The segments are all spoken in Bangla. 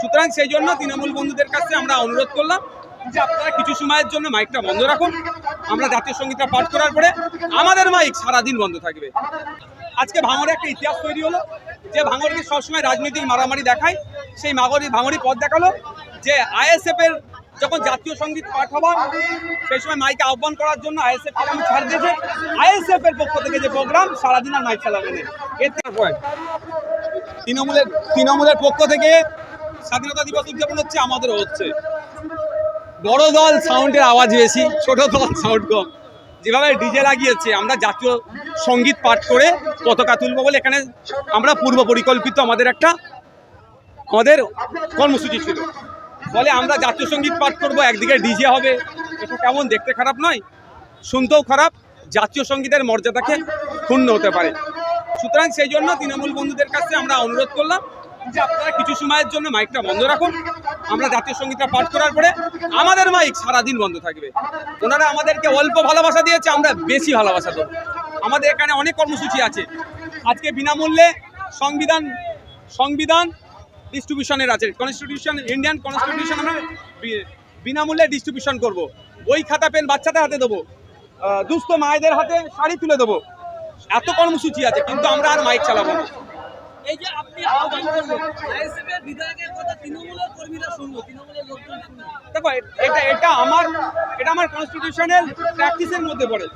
সুতরাং সেই জন্য তৃণমূল বন্ধুদের কাছে আমরা অনুরোধ করলাম যে আপনারা কিছু সময়ের জন্য মাইকটা বন্ধ রাখুন। আমরা জাতীয় সঙ্গীতটা পাঠ করার পরে আমাদের মাইক সারাদিন বন্ধ থাকবে। আজকে ভাঙড়ে একটা ইতিহাস তৈরি হলো, যে ভাঙড়কে সবসময় রাজনৈতিক মারামারি দেখায়, সেই মাগরি ভাঙড়ি পথ দেখাল যে আইএসএফ এর যখন জাতীয় সংগীত পাঠ হবার, সেই সময় মাইকে আহ্বান করার জন্য আইএসএফ আমি ছাড় দিয়েছে। আইএসএফ এর পক্ষ থেকে যে প্রোগ্রাম, সারাদিন আর মাইক চালাবে না। এর তৃণমূলের তৃণমূলের পক্ষ থেকে স্বাধীনতা দিবস উদযাপন হচ্ছে, আমাদেরও হচ্ছে। বড় দল সাউন্ডের আওয়াজ বেশি, ছোট দল সাউন্ড কম। যেভাবে ডিজে লাগিয়েছে, আমরা জাতীয় সংগীত পাঠ করে পতাকা তুলবো বলে এখানে আমরা পূর্ব পরিকল্পিত আমাদের একটা, আমাদের কর্মসূচি ছিল। বলে আমরা জাতীয় সংগীত পাঠ করব, একদিকে ডিজে হবে, এটা কেমন, দেখতে খারাপ নয়, শুনতেও খারাপ, জাতীয় সঙ্গীতের মর্যাদাকে ক্ষুণ্ণ হতে পারে। সুতরাং সেই জন্য তৃণমূল বন্ধুদের কাছে আমরা অনুরোধ করলাম যে আপনারা কিছু সময়ের জন্য মাইকটা বন্ধ রাখুন। আমরা জাতীয় সঙ্গীতটা পাঠ করার পরে আমাদের মাইক সারাদিন বন্ধ থাকবে। ওনারা আমাদেরকে অল্প ভালোবাসা দিয়েছে, আমরা বেশি ভালোবাসা দেবো। আমাদের এখানে অনেক কর্মসূচি আছে। আজকে বিনামূল্যে সংবিধান সংবিধান ডিস্ট্রিবিউশনের আছে। কনস্টিটিউশন ইন্ডিয়ান কনস্টিটিউশন আমরা বিনামূল্যে ডিস্ট্রিবিউশন করব। বই, খাতা, পেন বাচ্চাদের হাতে দেবো। দুস্থ মায়েদের হাতে শাড়ি তুলে দেবো। এত কর্মসূচি আছে, কিন্তু আমরা আর মাইক চালাবো না। এই যে আপনি আইএসএফের বিধায়কের কথা তৃণমূলের কর্মীরা শুনলো, তৃণমূলের লোকজন দেখো এটা এটা আমার এটা আমার কনস্টিটিউশনাল প্র্যাকটিসের মধ্যে পড়ে।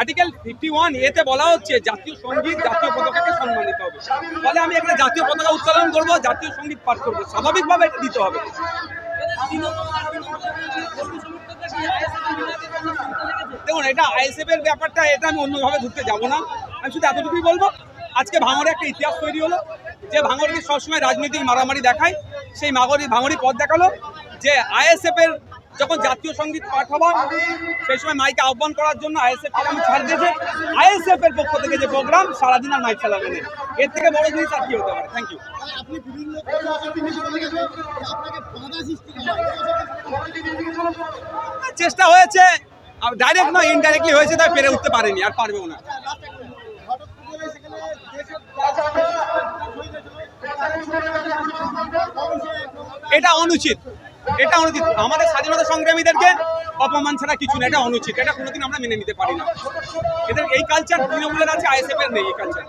আর্টিকেল ফিফটি ওয়ান এতে বলা হচ্ছে, জাতীয় সংগীত, জাতীয় পতাকাকে সম্মানিত হবে। ফলে আমি এখানে জাতীয় পতাকা উত্তোলন করব, জাতীয় সংগীত পাঠ করব। স্বাভাবিকভাবে এটা দিতে হবে। দেখুন, এটা আইএসএফ এর ব্যাপারটা, এটা আমি অন্যভাবে ধরতে যাব না। আমি শুধু এতটুকুই বলব আজকে ভাঙড়ে একটা ইতিহাস তৈরি হলো যে ভাঙড়কে সবসময় রাজনৈতিক মারামারি দেখায় সেই মাগরি ভাঙড়ি পথ দেখাল যে আইএসএফ এর যখন জাতীয় সংগীত পাঠ হবার সেই সময় মাইকে আহ্বান করার জন্য আইএসএফ আমি ছাড় দিয়েছে। আইএসএফ এর পক্ষ থেকে যে প্রোগ্রাম সারাদিন আর মাইক চালাবে না এর থেকে বড় জিনিস আর কি হতে পারে? থ্যাংক ইউ চেষ্টা হয়েছে ডাইরেক্ট নয় ইনডাইরেক্টলি হয়েছে তাই পেরে উঠতে পারেনি আর পারবেও না। এটা অনুচিত। এটা অনুচিত। আমাদের স্বাধীনতা সংগ্রামীদেরকে অপমান ছাড়া কিছু না এটা অনুচিত। এটা কোনোদিন আমরা মেনে নিতে পারি না। এদের এই কালচার তৃণমূলের আছে আইএসএফ এর নেই এই কালচার